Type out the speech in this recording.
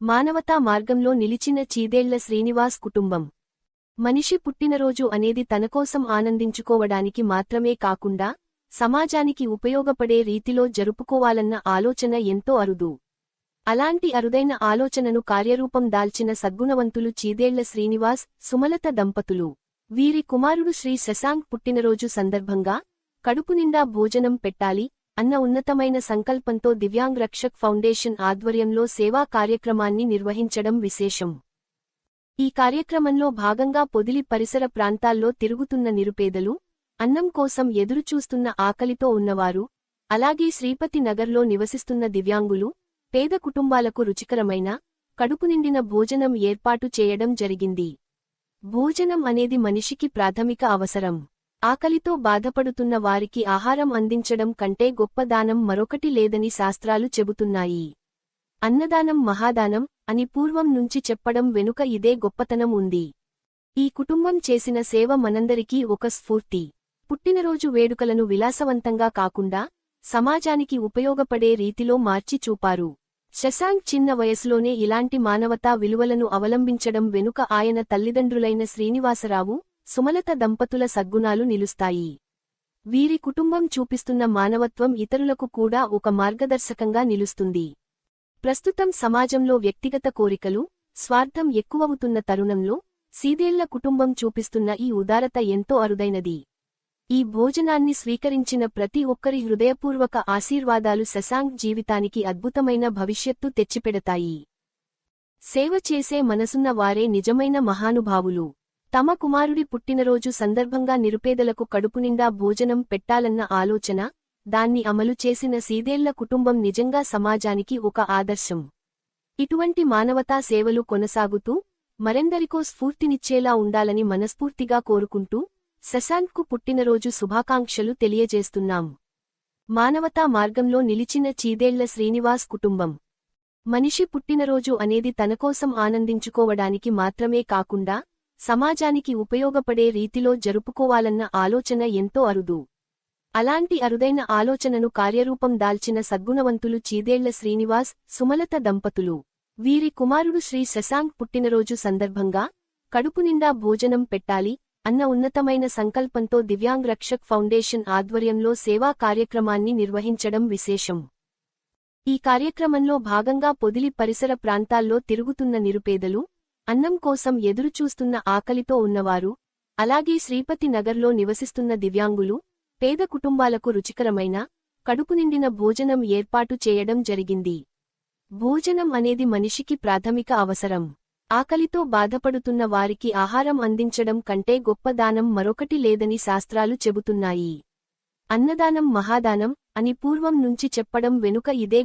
మానవతా మార్గంలో నిలిచిన చీదేళ్ళ శ్రీనివాస్ కుటుంబం. మనిషి పుట్టినరోజు అనేది తనకోసం ఆనందించుకోవడానికి మాత్రమే కాకుండా సమాజానికి ఉపయోగపడే రీతిలో జరుపుకోవాలన్న ఆలోచన ఎంతో అరుదు. అలాంటి అరుదైన ఆలోచనను కార్యరూపం దాల్చిన సద్గుణవంతులు చీదేళ్ళ శ్రీనివాస్ సుమలత దంపతులు. వీరి కుమారుడు శ్రీ శశాంక్ పుట్టినరోజు సందర్భంగా కడుపు నిండా భోజనం పెట్టాలి అన్న ఉన్నతమైన సంకల్పంతో దివ్యాంగ్ రక్షక్ ఫౌండేషన్ ఆధ్వర్యంలో సేవా కార్యక్రమాన్ని నిర్వహించడం విశేషం. ఈ కార్యక్రమంలో భాగంగా పొదిలి పరిసర ప్రాంతాల్లో తిరుగుతున్న నిరుపేదలు అన్నం కోసం ఎదురుచూస్తున్న ఆకలితో ఉన్నవారు అలాగే శ్రీపతి నగర్లో నివసిస్తున్న దివ్యాంగులు పేద కుటుంబాలకు రుచికరమైన కడుపు నిండిన భోజనం ఏర్పాటు చేయడం జరిగింది. భోజనం అనేది మనిషికి ప్రాథమిక అవసరం. ఆకలితో బాధపడుతున్న వారికి ఆహారం అందించడం కంటే గొప్ప దానం మరొకటి లేదని శాస్త్రాలు చెబుతున్నాయి. అన్నదానం మహాదానం అని పూర్వం నుంచి చెప్పడం వెనుక ఇదే గొప్పతనం ఉంది. ఈ కుటుంబం చేసిన సేవ మనందరికీ ఒక స్ఫూర్తి. పుట్టినరోజు వేడుకలను విలాసవంతంగా కాకుండా సమాజానికి ఉపయోగపడే రీతిలో మార్చి చూపారు. శశాంక్ చిన్న వయసులోనే ఇలాంటి మానవతా విలువలను అవలంబించడం వెనుక ఆయన తల్లిదండ్రులైన శ్రీనివాసరావు సుమలత దంపతుల సద్గుణాలు నిలుస్తాయి. వీరి కుటుంబం చూపిస్తున్న మానవత్వం ఇతరులకు కూడా ఒక మార్గదర్శకంగా నిలుస్తుంది. ప్రస్తుతం సమాజంలో వ్యక్తిగత కోరికలు స్వార్థం ఎక్కువవుతున్న తరుణంలో సీదేళ్ళ కుటుంబం చూపిస్తున్న ఈ ఉదారత ఎంతో అరుదైనది. ఈ భోజనాన్ని స్వీకరించిన ప్రతి ఒక్కరి హృదయపూర్వక ఆశీర్వాదాలు శశాంక్ జీవితానికి అద్భుతమైన భవిష్యత్తు తెచ్చిపెడతాయి. సేవ చేసే మనసున్న వారే నిజమైన మహానుభావులు. తమ కుమారుడి పుట్టినరోజు సందర్భంగా నిరుపేదలకు కడుపునిండా భోజనం పెట్టాలన్న ఆలోచన దాన్ని అమలు చేసిన సీదేళ్ళ కుటుంబం నిజంగా సమాజానికి ఒక ఆదర్శం. ఇటువంటి మానవతా సేవలు కొనసాగుతూ మరెందరికో స్ఫూర్తినిచ్చేలా ఉండాలని మనస్ఫూర్తిగా కోరుకుంటూ శశాంత్కు పుట్టినరోజు శుభాకాంక్షలు తెలియజేస్తున్నాం. మానవతా మార్గంలో నిలిచిన చీదేళ్ళ శ్రీనివాస్ కుటుంబం. మనిషి పుట్టినరోజు అనేది తనకోసం ఆనందించుకోవడానికి మాత్రమే కాకుండా సమాజానికి ఉపయోగపడే రీతిలో జరుపుకోవాలన్న ఆలోచన ఎంతో అరుదు. అలాంటి అరుదైన ఆలోచనను కార్యరూపం దాల్చిన సద్గుణవంతులు చీదేళ్ళ శ్రీనివాస్ సుమలత దంపతులు. వీరి కుమారుడు శ్రీ శశాంక్ పుట్టినరోజు సందర్భంగా కడుపు నిండా భోజనం పెట్టాలి అన్న ఉన్నతమైన సంకల్పంతో దివ్యాంగ్ రక్షక్ ఫౌండేషన్ ఆధ్వర్యంలో సేవా కార్యక్రమాన్ని నిర్వహించడం విశేషం. ఈ కార్యక్రమంలో భాగంగా పొదిలి పరిసర ప్రాంతాల్లో తిరుగుతున్న నిరుపేదలు అన్నం కోసం ఎదురుచూస్తున్న ఆకలితో ఉన్నవారు అలాగే శ్రీపతి నగర్లో నివసిస్తున్న దివ్యాంగులు పేద కుటుంబాలకు రుచికరమైన కడుపు నిండిన భోజనం ఏర్పాటు చేయడం జరిగింది. భోజనం అనేది మనిషికి ప్రాథమిక అవసరం. ఆకలితో బాధపడుతున్న వారికి ఆహారం అందించడం కంటే గొప్ప దానం మరొకటి లేదని శాస్త్రాలు చెబుతున్నాయి. అన్నదానం మహాదానం అని పూర్వం నుంచి చెప్పడం వెనుక ఇదే